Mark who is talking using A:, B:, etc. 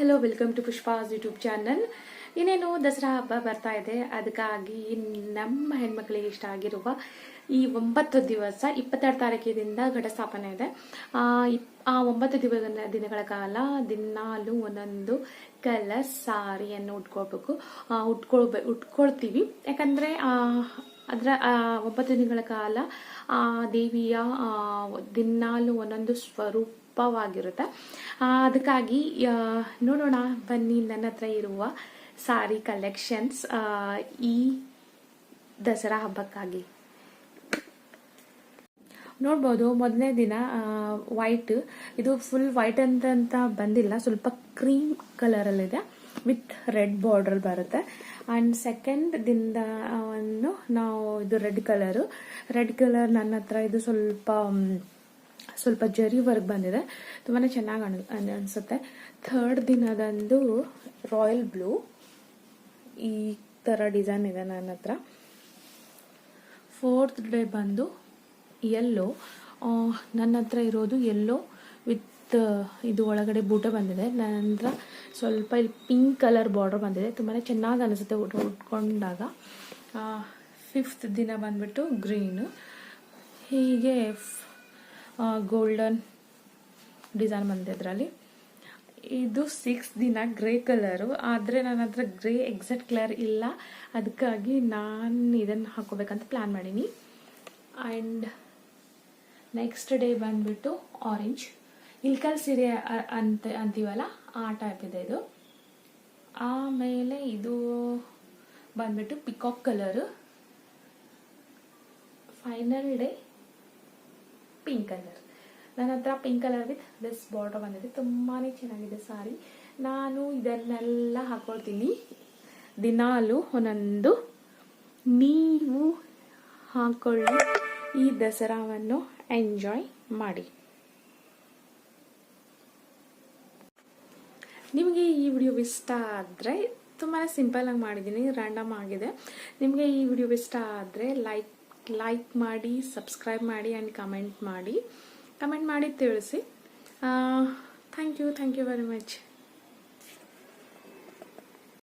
A: Hello welcome to Pushpa's YouTube channel ಇನ್ನೇನು ದಸರಾ ಹಬ್ಬ ಬರ್ತಾ ಇದೆ. ಅದಕ್ಕಾಗಿ ನಮ್ಮ ಹೆಣ್ಮಕ್ಳಿಗೆ ಇಷ್ಟ ಆಗಿರುವ ಈ ಒಂಬತ್ತು ದಿವಸ ಇಪ್ಪತ್ತೆರಡು ತಾರೀಕಿನಿಂದ ಘಟಸ್ಥಾಪನೆ ಇದೆ. ಆ, ಒಂಬತ್ತು ದಿವಸ ದಿನಗಳ ಕಾಲ ದಿನಾಲು ಒಂದೊಂದು ಕಲರ್ ಸಾರಿಯನ್ನು ಉಟ್ಕೊಳ್ಬೇಕು. ಉಟ್ಕೊಳ್ಬೇ ಉಟ್ಕೊಳ್ತೀವಿ. ಯಾಕಂದ್ರೆ ಅದರ ಒಂಬತ್ತು ದಿನಗಳ ಕಾಲ, ಆ, ದೇವಿಯ ದಿನಾಲು ಒಂದೊಂದು ಸ್ವರೂಪವಾಗಿರುತ್ತೆ. ಅದಕ್ಕಾಗಿ ನೋಡೋಣ, ಬನ್ನಿ, ನನ್ನ ಹತ್ರ ಇರುವ ಸಾರಿ ಕಲೆಕ್ಷನ್ಸ್ ಈ ದಸರಾ ಹಬ್ಬಕ್ಕಾಗಿ. ನೋಡ್ಬೋದು, ಮೊದಲನೇ ದಿನ ವೈಟ್, ಇದು ಫುಲ್ ವೈಟ್ ಅಂತ ಬಂದಿಲ್ಲ, ಸ್ವಲ್ಪ ಕ್ರೀಮ್ ಕಲರಲ್ಲಿದೆ ವಿತ್ ರೆಡ್ ಬಾರ್ಡರ್ ಬರುತ್ತೆ. ಆ್ಯಂಡ್ ಸೆಕೆಂಡ್ ದಿನವನ್ನು ನಾವು ಇದು ರೆಡ್ ಕಲರು. ರೆಡ್ ಕಲರ್ ನನ್ನ ಹತ್ರ ಇದು ಸ್ವಲ್ಪ ಸ್ವಲ್ಪ ಜರಿ ವರ್ಕ್ ಬಂದಿದೆ. ತುಂಬಾ ಚೆನ್ನಾಗಿ ಅನ್ ಅನಿಸುತ್ತೆ. ಥರ್ಡ್ ದಿನದಂದು ರಾಯಲ್ ಬ್ಲೂ ಈ ಥರ ಡಿಸೈನ್ ಇದೆ ನನ್ನ ಹತ್ರ. ಫೋರ್ತ್ ಡೇ ಬಂದು ಎಲ್ಲೋ ನನ್ನ ಹತ್ರ ಇರೋದು ಯೆಲ್ಲೋ ವಿತ್, ಇದು ಒಳಗಡೆ ಬೂಟ ಬಂದಿದೆ. ನಂತರ ಸ್ವಲ್ಪ ಇಲ್ಲಿ ಪಿಂಕ್ ಕಲರ್ ಬಾರ್ಡರ್ ಬಂದಿದೆ. ತುಂಬಾ ಚೆನ್ನಾಗಿ ಅನಿಸುತ್ತೆ ಊಟ ಉಟ್ಕೊಂಡಾಗ. ಫಿಫ್ತ್ ದಿನ ಬಂದ್ಬಿಟ್ಟು ಗ್ರೀನು ಹೀಗೆ ಗೋಲ್ಡನ್ ಡಿಸೈನ್ ಬಂದಿದೆ ಅದರಲ್ಲಿ. ಇದು ಸಿಕ್ಸ್ ದಿನ ಗ್ರೇ ಕಲರು ಆದರೆ ನನ್ನ ಹತ್ರ ಗ್ರೇ ಎಕ್ಸಾಕ್ಟ್ ಕಲರ್ ಇಲ್ಲ. ಅದಕ್ಕಾಗಿ ನಾನು ಇದನ್ನು ಹಾಕೋಬೇಕಂತ ಪ್ಲ್ಯಾನ್ ಮಾಡೀನಿ. ಆ್ಯಂಡ್ ನೆಕ್ಸ್ಟ್ ಡೇ ಬಂದ್ಬಿಟ್ಟು ಆರೆಂಜ್ ಇಲ್ಕಲ್ ಸೀರೆ ಅಂತ, ಅಂತೀವಲ್ಲ? ಆ ಟೈಪ್ ಇದೆ ಇದು. ಆಮೇಲೆ ಇದು ಬಂದ್ಬಿಟ್ಟು peacock colour final day pink colour ನನ್ನ ಹತ್ರ pink colour with this border ಬಂದಿದೆ. ತುಂಬಾ ಚೆನ್ನಾಗಿದೆ ಸಾರಿ ನಾನು ಇದನ್ನೆಲ್ಲ ಹಾಕೊಳ್ತೀನಿ. ದಿನಾಲು ಒಂದೊಂದು. ನೀವು ಹಾಕೊಳ್ಳಿ ಈ ದಸರಾವನ್ನು ಎಂಜಾಯ್ ಮಾಡಿ. ನಿಮಗೆ ಈ ವಿಡಿಯೋ ಇಷ್ಟ ಆದರೆ ತುಂಬಾ ಸಿಂಪಲಾಗಿ ಮಾಡಿದ್ದೀನಿ ರ್ಯಾಂಡಮ್ ಆಗಿದೆ. ನಿಮಗೆ ಈ ವಿಡಿಯೋ ಇಷ್ಟ ಆದರೆ ಲೈಕ್ ಲೈಕ್ ಮಾಡಿ ಸಬ್ಸ್ಕ್ರೈಬ್ ಮಾಡಿ ಆ್ಯಂಡ್ ಕಮೆಂಟ್ ಮಾಡಿ. ಕಮೆಂಟ್ ಮಾಡಿ ತಿಳಿಸಿ. Thank you thank you very much